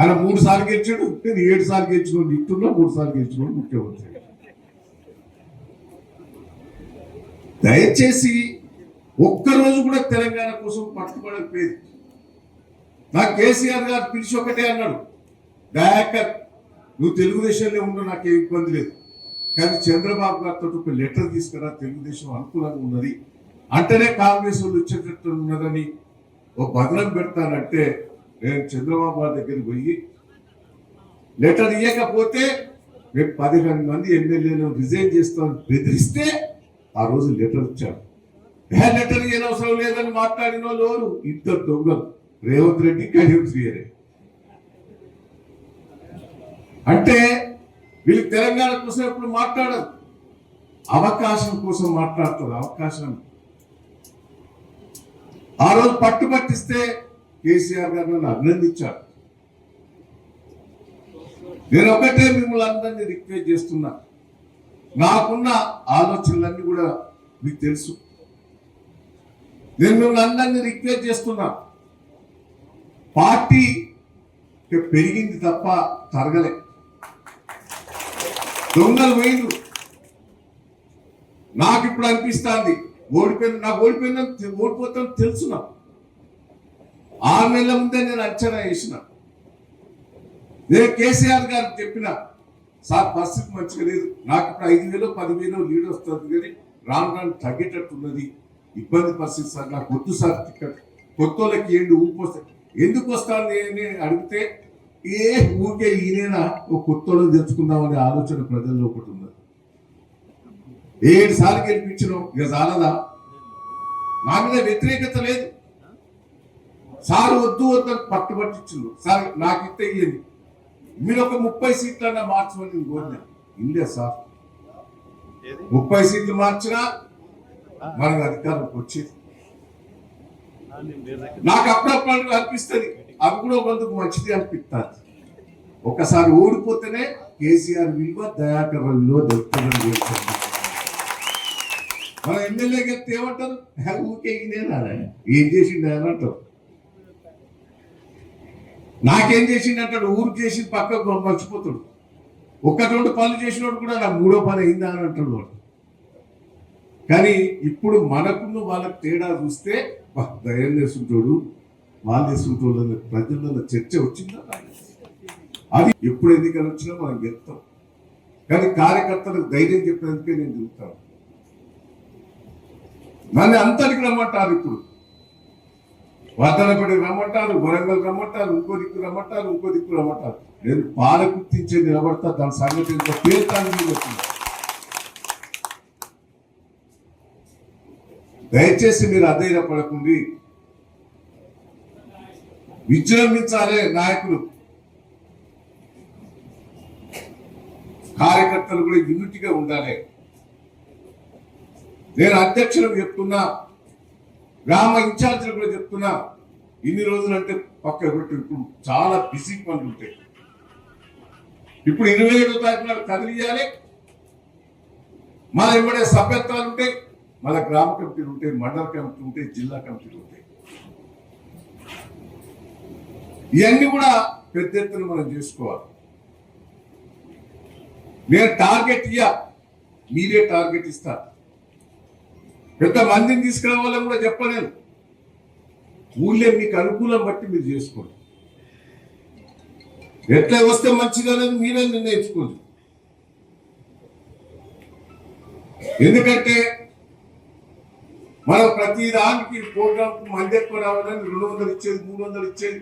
ఆయన మూడు సార్లు గెలిచాడు నేను ఏడు సార్లు గెలుచుకోండి ఇట్టున్నా మూడు సార్లు గెలుచుకోండి ముఖ్యమంత్రి. దయచేసి ఒక్కరోజు కూడా తెలంగాణ కోసం పట్టుబడకపోయేది నాకు కేసీఆర్ గారు పిలిచి ఒకటే అన్నాడు దయాకర్ నువ్వు తెలుగుదేశంలో ఉండు నాకేం ఇబ్బంది లేదు. కానీ చంద్రబాబు గారితో ఒక లెటర్ తీసుకురా తెలుగుదేశం అనుకూలంగా ఉన్నది. అంటేనే కాంగ్రెస్ వాళ్ళు వచ్చేటట్టు ఉన్నదని ఒక భద్రం పెడతానంటే నేను చంద్రబాబు గారి దగ్గరికి పోయి లెటర్ ఇవ్వకపోతే మేము పదిహేను మంది ఎమ్మెల్యేలు రిజైన్ చేస్తామని బెదిరిస్తే ఆ రోజు లెటర్ ఇచ్చాడు ఏ లెటర్ ఇవ్వని అవసరం లేదని మాట్లాడిన వాళ్ళు ఎవరు? ఇద్దరు దొంగలు. రేవంత్ రెడ్డి కడియం శ్రీయరే అంటే వీళ్ళు తెలంగాణ కోసం ఎప్పుడు మాట్లాడరు. అవకాశం కోసం మాట్లాడతారు అవకాశం. ఆ రోజు పట్టుబట్టిస్తే కేసీఆర్ గారు నన్ను అభినందించారు. నేను ఒకటే మిమ్మల్ని అందరినీ రిక్వెస్ట్ చేస్తున్నా. నాకున్న ఆలోచనలన్నీ కూడా మీకు తెలుసు. నేను మిమ్మల్ని అందరినీ రిక్వెస్ట్ చేస్తున్నా. పార్టీ పెరిగింది తప్ప తరగలే. దొంగలు పోయిండ్రు. నాకు ఇప్పుడు అనిపిస్తుంది ఓడిపోయిన నాకు ఓడిపోయిందని ఓడిపోతాను తెలుసు నాకు. ఆరు నెలల ముందే నేను అంచనా వేసిన నేను కేసీఆర్ గారు చెప్పిన సార్ పరిస్థితి మంచిగా లేదు. నాకు ఇప్పుడు ఐదు వేలు పదివేలు లీడ్ వస్తుంది కానీ రాను రాను తగ్గేటట్టున్నది ఇబ్బంది పరిస్థితి సార్ నాకు వద్దు సార్ టికెట్. కొత్త వాళ్ళకి ఏంటి ఊపొస్తే ఎందుకు వస్తాను అని అడిగితే ఏ ఊరికే ఈయనైనా ఒక కొత్త వాళ్ళని తెచ్చుకుందామనే ఆలోచన ప్రజల్లో ఒకటి ఉన్నది. ఏడు సార్లు గెలిపించడం ఇక చాలదా? నా మీద వ్యతిరేకత లేదు. సార్ వద్దు వద్దని పట్టుబట్టించు సార్ నాకు ఇస్తే ఇయ్యండి. మీరు ఒక ముప్పై సీట్లన్నా మార్చమని నేను కోరినా. ఇల్లే సార్. ముప్పై సీట్లు మార్చినా మనకు అధికారంకి వచ్చేది. నాకు అప్పుడప్పుడు అనిపిస్తుంది. అవి కూడా కొందుకు మంచిది అనిపిస్తుంది ఒకసారి ఓడిపోతేనే కేసీఆర్ విలువ దయాకర్ విలువ దొరుకుతుందని మన ఎమ్మెల్యే గెలిస్తే ఏమంటారు "హే, ఊరికే ఈయనేనా ఆయన? ఏం చేసిండు అంటారు నాకేం చేసిండు అంటాడు ఊరికి చేసి పక్కకు మర్చిపోతాడు. ఒక్క రెండు పనులు చేసినోడు కూడా నా మూడో పని అయిందా అని అంటాడు వాడు. కానీ ఇప్పుడు మనకున్న వాళ్ళకి తేడా చూస్తే దయం చేసుకుంటాడు వాళ్ళు చేసుకుంటాడు అనే ప్రజలలో చర్చ వచ్చిందా? అది ఎప్పుడు ఎన్నికలు వచ్చినా మనం గెలుస్తాం కానీ కార్యకర్తలకు ధైర్యం చెప్పేందుకే నేను చెబుతాను నన్ను అంతటికి రమ్మంటారు ఇప్పుడు. వర్ధనపడి రమ్మంటారు వరంగల్ రమ్మంటారు ఇంకో దిక్కు రమ్మంటారు ఇంకో దిక్కు రమ్మంటారు. నేను పాల గుర్తించే నిలబడతా దాని సంగతి ఇంకో పేరుతాను వచ్చింది. దయచేసి మీరు అధైర్యపడకుండి. విజృంభించాలే నాయకులు. కార్యకర్తలు కూడా యూనిట్గా ఉండాలి. నేను అధ్యక్షులకు చెప్తున్నా గ్రామ ఇన్ఛార్జీలు కూడా చెప్తున్నా ఇన్ని రోజులు అంటే పక్క ఇప్పుడు చాలా బిజీ పనులు ఉంటాయి. ఇప్పుడు ఇరవై ఏడో తారీఖు నాడు కదిలియాలి. మన ఎంబడే సభ్యత్వాలు ఉంటాయి. మన గ్రామ కమిటీలు ఉంటాయి మండల కమిటీలు ఉంటాయి జిల్లా కమిటీలు ఉంటాయి. ఇవన్నీ కూడా పెద్ద ఎత్తున మనం చేసుకోవాలి. నేను టార్గెట్ ఇయ్య. మీరే టార్గెట్ ఇస్తారు. పెద్ద మందిని తీసుకురావాలని కూడా చెప్పలేను. ఊళ్ళే మీకు అనుకూలం బట్టి మీరు చేసుకోండి. ఎట్లా వస్తే మంచిగా మీరే నిర్ణయించుకోండి. ఎందుకంటే మనం ప్రతి దానికి ప్రోగ్రామ్ మంది ఎక్కువ రావాలని రెండు వందలు ఇచ్చేది మూడు వందలు ఇచ్చేది